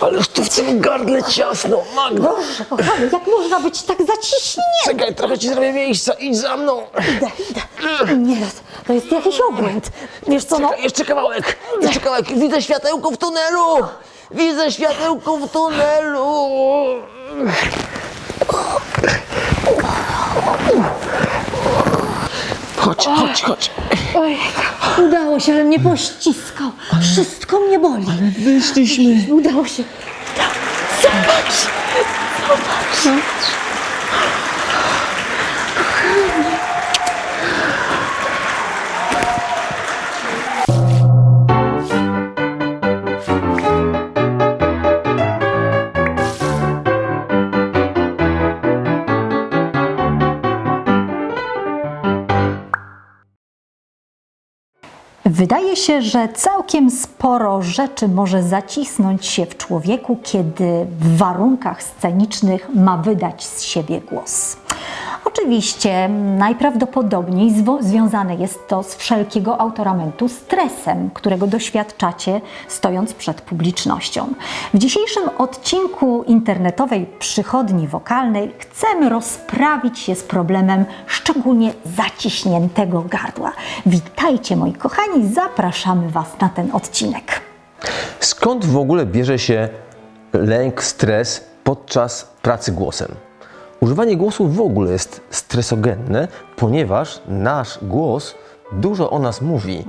Ależ tu w tym gardle ciasno, Magda. Boże, kochany, jak można być tak zaciśnięty? Czekaj, trochę ci zrobię miejsca, idź za mną. Idę, idę. Nie, to jest jakiś obłęd. Wiesz co, no, Czekaj, jeszcze kawałek, jeszcze kawałek. Widzę światełko w tunelu. Widzę światełko w tunelu. Chodź, chodź, chodź. oj, udało się, ale mnie pościskał. Wszystko mnie boli. Wyszliśmy. Udało się. Zobacz, zobacz. Wydaje się, że całkiem sporo rzeczy może zacisnąć się w człowieku, kiedy w warunkach scenicznych ma wydać z siebie głos. Oczywiście najprawdopodobniej związane jest to z wszelkiego autoramentu stresem, którego doświadczacie stojąc przed publicznością. W dzisiejszym odcinku internetowej przychodni wokalnej chcemy rozprawić się z problemem szczególnie zaciśniętego gardła. Witajcie moi kochani, zapraszamy Was na ten odcinek. Skąd w ogóle bierze się lęk, stres podczas pracy głosem? Używanie głosu w ogóle jest stresogenne, ponieważ nasz głos dużo o nas mówi.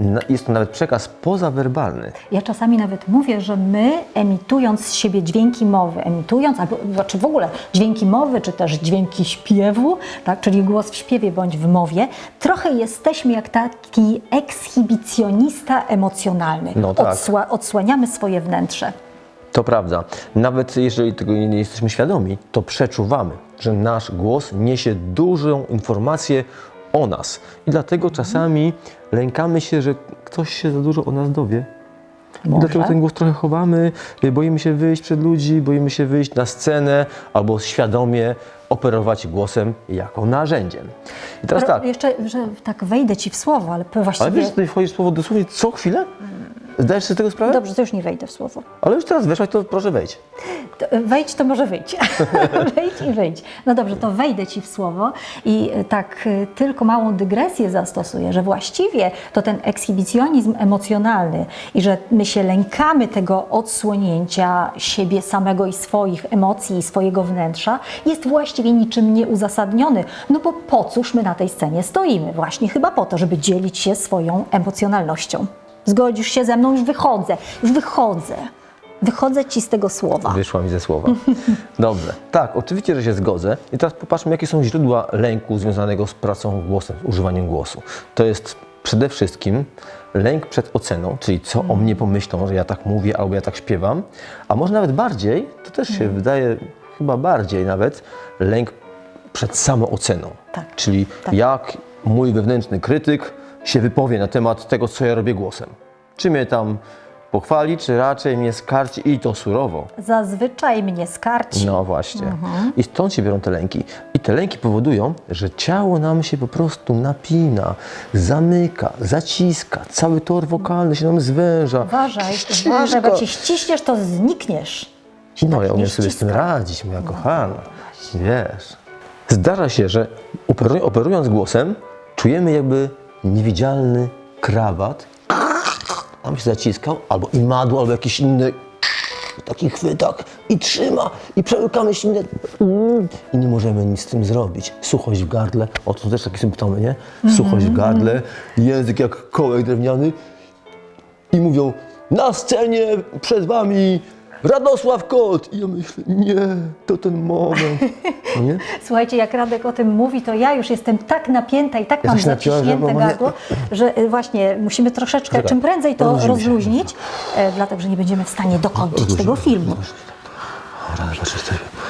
Na- Jest to nawet przekaz pozawerbalny. Ja czasami nawet mówię, że my emitując z siebie dźwięki mowy, emitując, albo czy w ogóle dźwięki mowy, czy też dźwięki śpiewu, tak, czyli głos w śpiewie bądź w mowie, trochę jesteśmy jak taki ekshibicjonista emocjonalny. No tak. Odsła, odsłaniamy swoje wnętrze. To prawda. Nawet jeżeli tego nie jesteśmy świadomi, to przeczuwamy, że nasz głos niesie dużą informację o nas. I dlatego czasami lękamy się, że ktoś się za dużo o nas dowie. I Może? Dlatego ten głos trochę chowamy, y, boimy się wyjść przed ludzi, boimy się wyjść na scenę albo świadomie operować głosem jako narzędziem. I teraz Pro- tak, Jeszcze, że tak wejdę Ci w słowo, ale ale właściwie... wiesz, że tutaj wchodzisz w słowo dosłownie co chwilę? Zdajesz sobie z tego sprawę? Dobrze, to już nie wejdę w słowo. Ale już teraz weszłaś, to proszę wejdź. To, e, Wejdź, to może wyjdź. Wejdź i wyjdź. No dobrze, to wejdę Ci w słowo i e, tak e, tylko małą dygresję zastosuję, że właściwie to ten ekshibicjonizm emocjonalny i że my się lękamy tego odsłonięcia siebie samego i swoich emocji i swojego wnętrza jest właściwie niczym nieuzasadniony. No bo po cóż my na tej scenie stoimy? Właśnie chyba po to, żeby dzielić się swoją emocjonalnością. Zgodzisz się ze mną? Już wychodzę, już wychodzę. Wychodzę ci z tego słowa. Wyszła mi ze słowa. Dobrze. Tak, oczywiście, że się zgodzę. I teraz popatrzmy, jakie są źródła lęku związanego z pracą głosem, z używaniem głosu. To jest przede wszystkim lęk przed oceną, czyli co o mnie pomyślą, że ja tak mówię albo ja tak śpiewam. A może nawet bardziej, to też się wydaje chyba bardziej nawet, lęk przed samooceną. Tak. Czyli Tak. jak mój wewnętrzny krytyk się wypowie na temat tego, co ja robię głosem. Czy mnie tam pochwali, czy raczej mnie skarci i to surowo. Zazwyczaj mnie skarci. No właśnie. I stąd się biorą te lęki. I te lęki powodują, że ciało nam się po prostu napina, zamyka, zaciska, cały tor wokalny się nam zwęża. Uważaj, Ściska. uważaj, bo się ściśniesz, to znikniesz. No, ja tak umiem nie sobie z tym radzić, moja kochana. Wiesz. Zdarza się, że operu- operując głosem, czujemy jakby niewidzialny krawat. On się zaciskał, albo imadło, albo jakiś inny taki chwytak i trzyma i przełykamy ślinę i nie możemy nic z tym zrobić. Suchość w gardle, o to też takie symptomy, nie? Suchość w gardle, język jak kołek drewniany i mówią na scenie przed wami Radosław Kot. I ja myślę, nie, to ten moment. No nie? Słuchajcie, jak Radek o tym mówi, to ja już jestem tak napięta i tak mam napięta, że zaciśnięte nie- gardło, że y, właśnie musimy troszeczkę, czym prędzej to rozluźnij się. rozluźnić, e, dlatego że nie będziemy w stanie dokończyć tego filmu.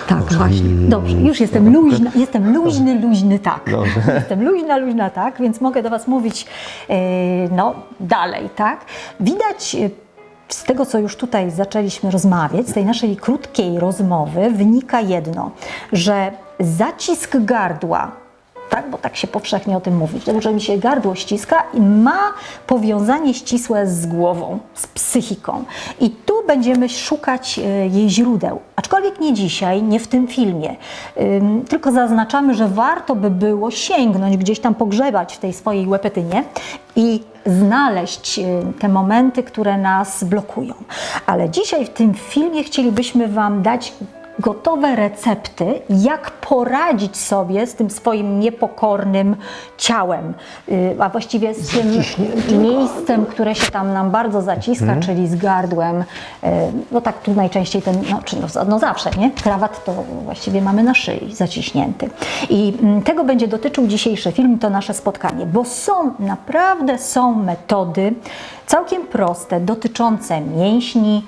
Tak, właśnie. Dobrze, już jestem luźna, jestem luźny, luźny tak. Dobrze. Jestem luźna, luźna tak, więc mogę do Was mówić e, no, dalej, tak. Widać e, z tego, co już tutaj zaczęliśmy rozmawiać, z tej naszej krótkiej rozmowy wynika jedno, że zacisk gardła tak, bo tak się powszechnie o tym mówi, że- mi się gardło ściska i ma powiązanie ścisłe z głową, z psychiką. I będziemy szukać e, jej źródeł. Aczkolwiek nie dzisiaj, nie w tym filmie. Tylko zaznaczamy, że warto by było sięgnąć, gdzieś tam pogrzebać w tej swojej łepetynie i znaleźć y, te momenty, które nas blokują. Ale dzisiaj w tym filmie chcielibyśmy Wam dać gotowe recepty, jak poradzić sobie z tym swoim niepokornym ciałem, y, a właściwie z tym miejscem, które się tam nam bardzo zaciska, czyli z gardłem. Y, No tak tu najczęściej ten, no, czy no, no zawsze, nie? Krawat to właściwie mamy na szyi zaciśnięty. I mm, tego będzie dotyczył dzisiejszy film, to nasze spotkanie, bo są, naprawdę są metody całkiem proste, dotyczące mięśni,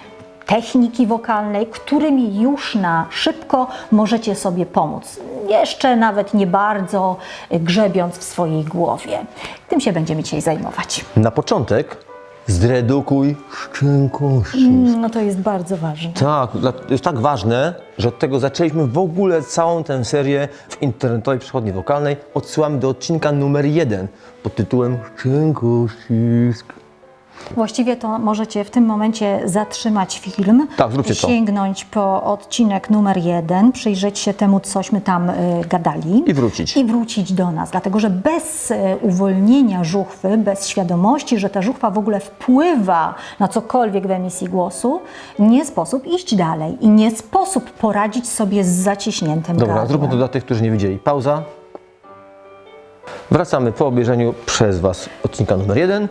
techniki wokalnej, którymi już na szybko możecie sobie pomóc. Jeszcze nawet nie bardzo grzebiąc w swojej głowie. Tym się będziemy dzisiaj zajmować. Na początek zredukuj szczękości. No to jest bardzo ważne. Tak, jest tak ważne, że od tego zaczęliśmy w ogóle całą tę serię w internetowej przychodni wokalnej. Odsyłamy do odcinka numer jeden pod tytułem Szczękościsk. Właściwie to możecie w tym momencie zatrzymać film, Tak, zróbcie to. sięgnąć po odcinek numer jeden, przyjrzeć się temu, cośmy tam y, gadali. I wrócić. I wrócić do nas, dlatego że bez y, uwolnienia żuchwy, bez świadomości, że ta żuchwa w ogóle wpływa na cokolwiek w emisji głosu, nie sposób iść dalej i nie sposób poradzić sobie z zaciśniętym Dobra, gardłem. zróbmy to dla tych, którzy nie widzieli. Pauza. Wracamy po obejrzeniu przez Was odcinka numer jeden.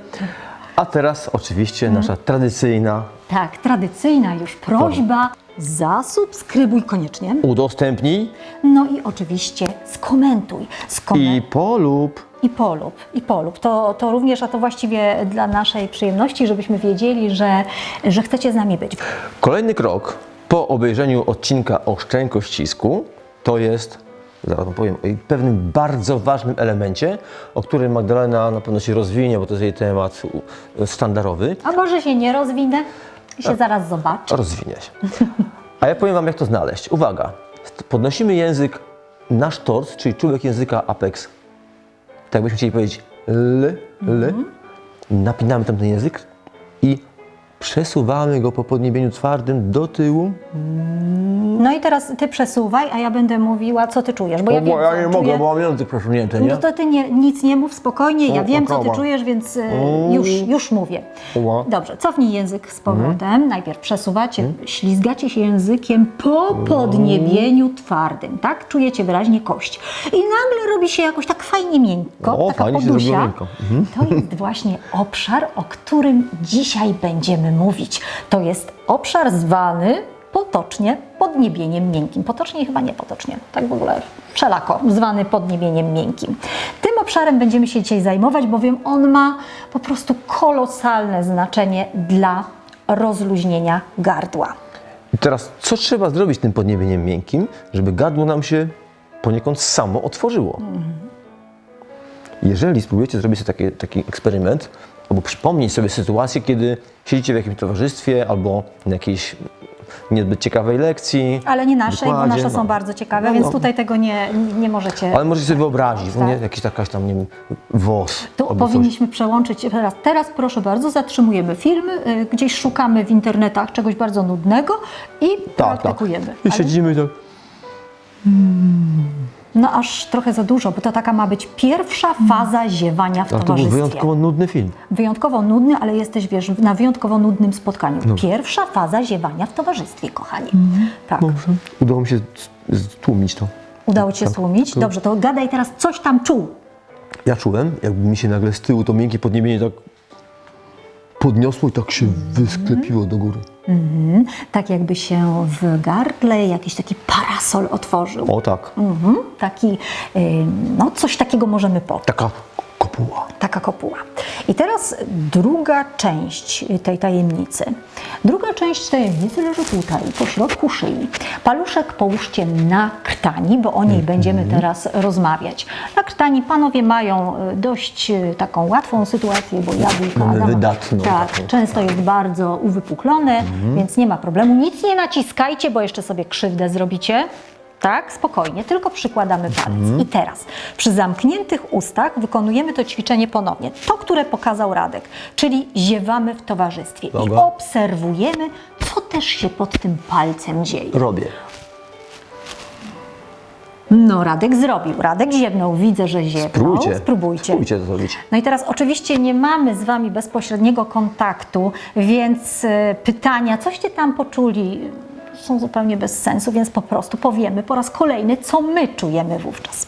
A teraz oczywiście nasza tradycyjna Tak, tradycyjna już prośba, zasubskrybuj koniecznie. udostępnij No i oczywiście skomentuj. Skomen- i polub. I polub, i polub. To, to również, a to właściwie dla naszej przyjemności, żebyśmy wiedzieli, że, że chcecie z nami być. Kolejny krok po obejrzeniu odcinka o szczękościsku to jest, zaraz wam powiem, o pewnym bardzo ważnym elemencie, o którym Magdalena na pewno się rozwinie, bo to jest jej temat sztandarowy. A może się nie rozwinę i się zaraz zobaczy. Rozwinie się. A ja powiem Wam, jak to znaleźć. Uwaga, podnosimy język na sztorc, czyli czubek języka apex. Tak byśmy chcieli powiedzieć l, l. Napinamy tam ten język i przesuwamy go po podniebieniu twardym do tyłu. No i teraz ty przesuwaj, a ja będę mówiła, co ty czujesz. Bo ja, wiem, co czuję. mam język przesunięty, nie? No to ty nie, nic nie mów, spokojnie, ja O, wiem, co ty czujesz, więc e, już, już mówię. Ła. Dobrze, cofnij język z powrotem. Mhm. Najpierw przesuwacie, ślizgacie się językiem po podniebieniu twardym, tak? Czujecie wyraźnie kość. I nagle robi się jakoś tak fajnie miękko, O, taka fajnie się podusia. zrobiło miękko. Mhm. To jest właśnie obszar, o którym dzisiaj będziemy mówić. To jest obszar zwany potocznie podniebieniem miękkim. Potocznie i chyba nie potocznie, tak w ogóle wszelako, zwany podniebieniem miękkim. Tym obszarem będziemy się dzisiaj zajmować, bowiem on ma po prostu kolosalne znaczenie dla rozluźnienia gardła. I teraz, co trzeba zrobić tym podniebieniem miękkim, żeby gardło nam się poniekąd samo otworzyło? Jeżeli spróbujecie zrobić sobie taki, taki eksperyment, albo przypomnieć sobie sytuację, kiedy siedzicie w jakimś towarzystwie albo na jakiejś niezbyt ciekawej lekcji. Ale nie nasze, bo nasze są no. bardzo ciekawe, No, więc no. tutaj tego nie, nie możecie. Ale możecie sobie wyobrazić, no Tak. nie? Jakiś jakaś tam, nie wiem, włos. Tu albo coś. powinniśmy przełączyć teraz. Teraz proszę bardzo, zatrzymujemy film, y, gdzieś szukamy w internetach czegoś bardzo nudnego i Tak, praktykujemy. tak. I Ale- siedzimy tak. No aż trochę za dużo, bo to taka ma być pierwsza faza ziewania w Ale to był towarzystwie. wyjątkowo nudny film. Wyjątkowo nudny, ale jesteś, wiesz, na wyjątkowo nudnym spotkaniu. No. Pierwsza faza ziewania w towarzystwie, kochani. Tak. Dobrze. Udało mi się stłumić to. Udało Ci się Tak. stłumić? To- Dobrze, to gadaj teraz, coś tam czuł. Ja czułem, jakby mi się nagle z tyłu to miękkie podniebienie tak podniosło i tak się wysklepiło do góry. Mhm. Tak jakby się w gardle jakiś taki parasol otworzył. O tak, Mhm. Taki, y, no coś takiego możemy poczuć. taka kopuła. Taka kopuła. I teraz druga część tej tajemnicy. Druga część tajemnicy leży tutaj, po środku szyi. Paluszek połóżcie na krtani, bo o niej będziemy teraz rozmawiać. Na krtani panowie mają y, dość y, taką łatwą sytuację, bo jabłka Mamy Adama- wydatną tak, taką. często jest bardzo uwypuklone, więc nie ma problemu. Nic nie naciskajcie, bo jeszcze sobie krzywdę zrobicie. Tak, spokojnie, tylko przykładamy palec. I teraz przy zamkniętych ustach wykonujemy to ćwiczenie ponownie. To, które pokazał Radek, czyli ziewamy w towarzystwie i Dobra. obserwujemy, co też się pod tym palcem dzieje? Robię. No, Radek zrobił. Radek ziewnął, widzę, że ziewnął. Spróbujcie. Spróbujcie. Spróbujcie to zrobić. No i teraz oczywiście nie mamy z Wami bezpośredniego kontaktu, więc e, pytania, coście tam poczuli, są zupełnie bez sensu, więc po prostu powiemy po raz kolejny, co my czujemy wówczas.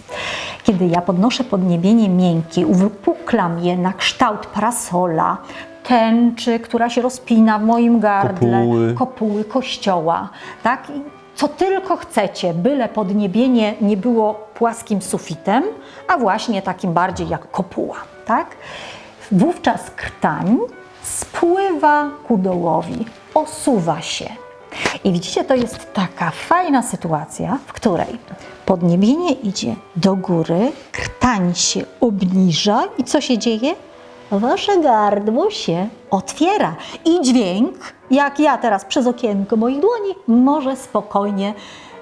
Kiedy ja podnoszę podniebienie miękkie, uwypuklam je na kształt parasola, tęczy, która się rozpina w moim gardle, Kopuły. kopuły kościoła, tak? I co tylko chcecie, byle podniebienie nie było płaskim sufitem, a właśnie takim bardziej jak kopuła, tak? Wówczas krtań spływa ku dołowi, osuwa się. I widzicie, to jest taka fajna sytuacja, w której podniebienie idzie do góry, krtań się obniża i co się dzieje? Wasze gardło się otwiera i dźwięk, jak ja teraz przez okienko moich dłoni, może spokojnie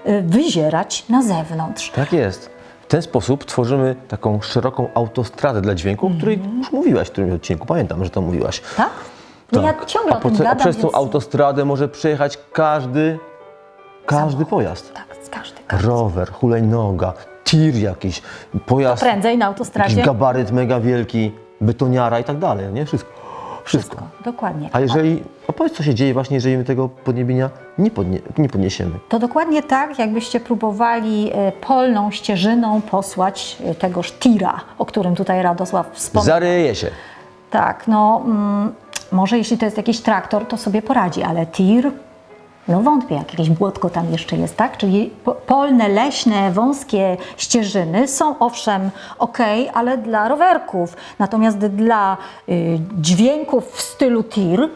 y, wyzierać na zewnątrz. Tak jest. W ten sposób tworzymy taką szeroką autostradę dla dźwięku, o której Mhm. już mówiłaś w którymś odcinku. Pamiętam, że to mówiłaś. Tak? No ja ciągle a o po tym gadam, przez tą więc... autostradę może przejechać każdy, każdy pojazd. Tak, z każdy, każdy. Rower, hulajnoga, tir jakiś, pojazd, Prędzej na jakiś autostradzie. gabaryt mega wielki, betoniara i tak dalej, nie? Wszystko. Wszystko. Wszystko, dokładnie. A jeżeli, opowiedz co się dzieje właśnie, jeżeli my tego podniebienia nie, podnie, nie podniesiemy. To dokładnie tak, jakbyście próbowali e, polną ścieżyną posłać e, tegoż tira, o którym tutaj Radosław wspomniał. Zaryje się. Tak, no mm, może jeśli to jest jakiś traktor, to sobie poradzi, ale tir, no wątpię, jakieś błotko tam jeszcze jest, tak? Czyli po- polne, leśne, wąskie ścieżyny są owszem ok, ale dla rowerków. Natomiast dla y, dźwięków w stylu tir,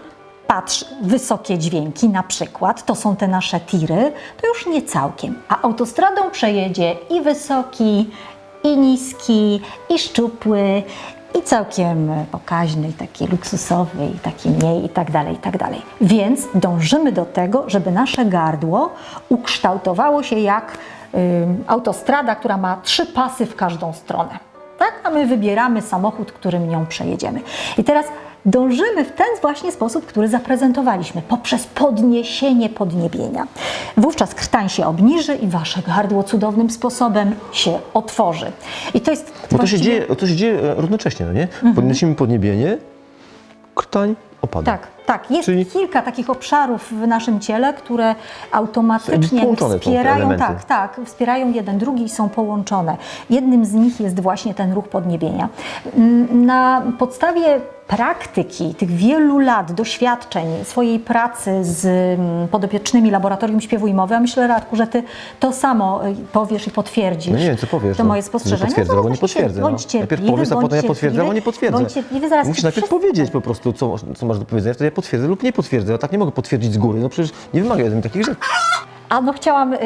patrz, wysokie dźwięki na przykład, to są te nasze tiry, to już nie całkiem. A autostradą przejedzie i wysoki, i niski, i szczupły, i całkiem pokaźny, i taki luksusowy, i taki mniej, i tak dalej, i tak dalej. Więc dążymy do tego, żeby nasze gardło ukształtowało się jak ym, autostrada, która ma trzy pasy w każdą stronę. Tak? A my wybieramy samochód, którym nią przejedziemy. I teraz dążymy w ten właśnie sposób, który zaprezentowaliśmy, poprzez podniesienie podniebienia. Wówczas krtań się obniży i wasze gardło cudownym sposobem się otworzy. I to jest Bo to się właściwie- dzieje, to się dzieje e, równocześnie, no nie? Podnosimy podniebienie, krtań opada. Tak, tak. Jest Czyli- kilka takich obszarów w naszym ciele, które automatycznie wspierają, tak, tak, wspierają jeden drugi i są połączone. Jednym z nich jest właśnie ten ruch podniebienia. Na podstawie praktyki, tych wielu lat doświadczeń, swojej pracy z mm, podopiecznymi Laboratorium Śpiewu i Mowy, a myślę, Radku, że Ty to samo y, powiesz i potwierdzisz. No nie wiem, co powiesz. To no. moje spostrzeżenie. Nie potwierdzę, No, albo nie potwierdzę. No. Bądź cierpliwy, Najpierw powiesz, a potem ja potwierdzę, albo nie potwierdzę. Bądź cierpliwy, zaraz Musisz najpierw wszystko powiedzieć po prostu, co, co masz do powiedzenia, wtedy ja potwierdzę lub nie potwierdzę. Ja tak nie mogę potwierdzić z góry. No przecież nie wymaga ode mnie takich rzeczy. A no chciałam, y,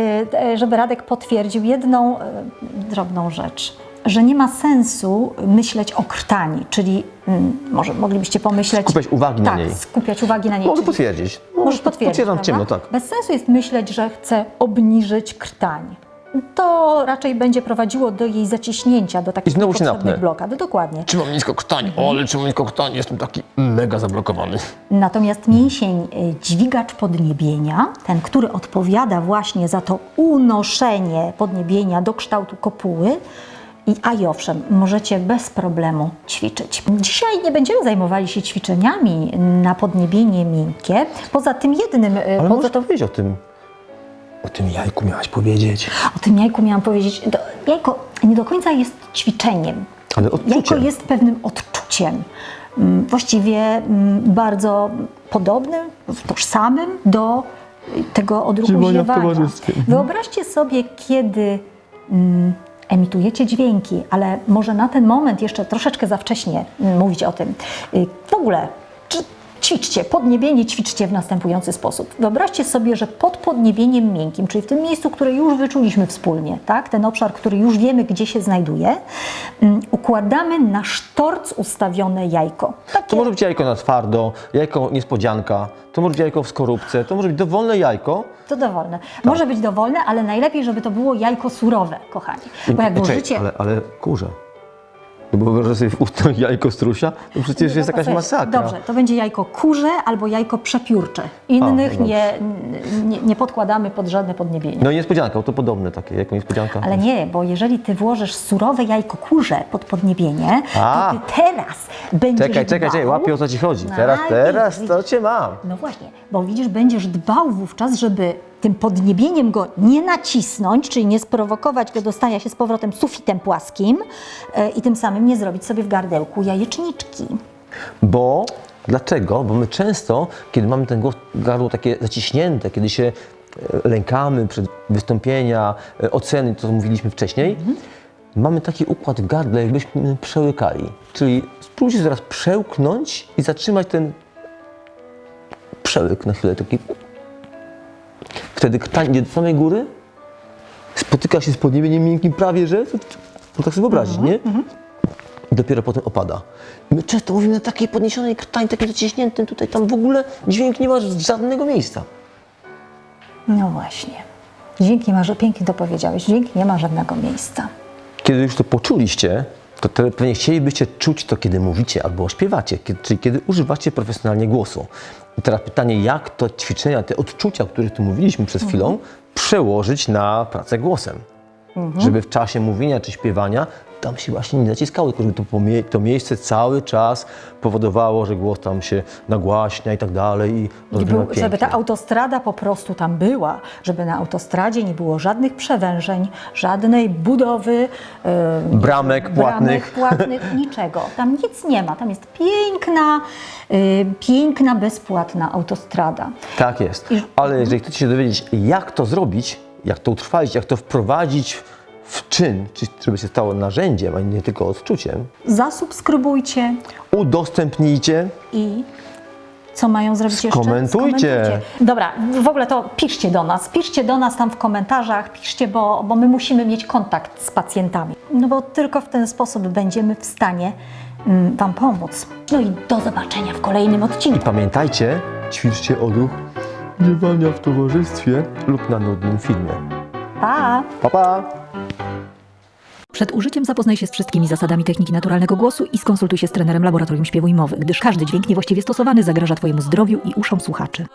żeby Radek potwierdził jedną y, drobną rzecz, że nie ma sensu myśleć o krtani, czyli mm, może moglibyście pomyśleć... Skupiać uwagi na tak, niej. skupiać uwagi na niej. Mogę czyli- potwierdzić. Możesz potwierdzić, Potwierdzam w ciemno, prawda? tak. Bez sensu jest myśleć, że chcę obniżyć krtań. To raczej będzie prowadziło do jej zaciśnięcia, do takich I znowu się niepotrzebnych napnę. blokad. Dokładnie. Trzymam nisko krtań, o, ale trzymam nisko krtań, jestem taki mega zablokowany. Natomiast mięsień y, dźwigacz podniebienia, ten, który odpowiada właśnie za to unoszenie podniebienia do kształtu kopuły, i, a i owszem, możecie bez problemu ćwiczyć. Dzisiaj nie będziemy zajmowali się ćwiczeniami na podniebienie miękkie. Poza tym jednym, y, Ale poza to, powiedzieć o tym. O tym jajku miałaś powiedzieć. o tym jajku miałam powiedzieć, to jajko nie do końca jest ćwiczeniem. Ale Jajko odczucie. jest pewnym odczuciem, mm, właściwie mm, bardzo podobnym, tożsamym do tego odruchu Ziewania. Mhm. Wyobraźcie sobie, kiedy mm, emitujecie dźwięki, ale może na ten moment jeszcze troszeczkę za wcześnie mm, mówić o tym. Y, W ogóle czy- ćwiczcie, podniebienie ćwiczcie w następujący sposób. Wyobraźcie sobie, że pod podniebieniem miękkim, czyli w tym miejscu, które już wyczuliśmy wspólnie, tak, ten obszar, który już wiemy, gdzie się znajduje, mm, układamy na sztorc ustawione jajko. Takie, To może być jajko na twardo, jajko niespodzianka, to może być jajko w skorupce, to może być dowolne jajko. to dowolne. Może być dowolne, ale najlepiej, żeby to było jajko surowe, kochani. Bo jak włożycie... ale, ale kurze. No bo wyobrażasz sobie w usta jajko strusia, to przecież jest jakaś Posłuchaj, masakra. Dobrze, to będzie jajko kurze albo jajko przepiórcze. Innych A, no nie, nie, nie podkładamy pod żadne podniebienie. No i niespodzianka, to podobne takie, jako niespodzianka. Ale nie, bo jeżeli ty włożysz surowe jajko kurze pod podniebienie, A. to ty teraz będziesz Czekaj, czekaj, czekaj, łapię o co ci chodzi. No, Teraz, teraz to cię mam. No właśnie, bo widzisz, będziesz dbał wówczas, żeby tym podniebieniem go nie nacisnąć, czyli nie sprowokować go do stania się z powrotem sufitem płaskim e, i tym samym nie zrobić sobie w gardełku jajeczniczki. Bo, dlaczego? Bo my często, kiedy mamy ten gardło takie zaciśnięte, kiedy się e, lękamy przed wystąpienia, e, oceny, to co mówiliśmy wcześniej, mamy taki układ w gardle, jakbyśmy przełykali. Czyli spróbujcie teraz przełknąć i zatrzymać ten przełyk na chwilę, taki Wtedy ktań idzie do samej góry, spotyka się z podniebieniem miękkim prawie, że, to, to tak sobie wyobrazić, nie? I dopiero potem opada. My często mówimy na takiej podniesionej krtań, takim zaciśniętym tutaj, tam w ogóle dźwięk nie ma żadnego miejsca. No właśnie. Dźwięk nie ma, że pięknie to powiedziałeś, dźwięk nie ma żadnego miejsca. Kiedy już to poczuliście, to te- pewnie chcielibyście czuć to, kiedy mówicie albo śpiewacie, kiedy, czyli kiedy używacie profesjonalnie głosu. I teraz pytanie, jak to ćwiczenia, te odczucia, o których tu mówiliśmy przed chwilą, przełożyć na pracę głosem. Żeby w czasie mówienia czy śpiewania tam się właśnie nie zaciskało, tylko żeby to, to miejsce cały czas powodowało, że głos tam się nagłaśnia i tak dalej. I był, żeby ta autostrada po prostu tam była, żeby na autostradzie nie było żadnych przewężeń, żadnej budowy, e, Bramek płatnych. bramek płatnych, niczego. Tam nic nie ma. Tam jest piękna, e, piękna, bezpłatna autostrada. Tak jest. Ale jeżeli chcecie się dowiedzieć, jak to zrobić, jak to utrwalić, jak to wprowadzić w czyn, czy żeby się stało narzędziem, a nie tylko odczuciem, Zasubskrybujcie udostępnijcie. i co mają zrobić jeszcze? Skomentujcie. Dobra, w ogóle to piszcie do nas. Piszcie do nas tam w komentarzach, piszcie, bo, bo my musimy mieć kontakt z pacjentami. No bo tylko w ten sposób będziemy w stanie mm, Wam pomóc. No i do zobaczenia w kolejnym I odcinku. pamiętajcie, ćwiczcie odruch gniewania w towarzystwie lub na nudnym filmie. Pa! Pa, pa! Przed użyciem zapoznaj się z wszystkimi zasadami techniki naturalnego głosu i skonsultuj się z trenerem laboratorium śpiewu i mowy, gdyż każdy dźwięk niewłaściwie stosowany zagraża Twojemu zdrowiu i uszom słuchaczy.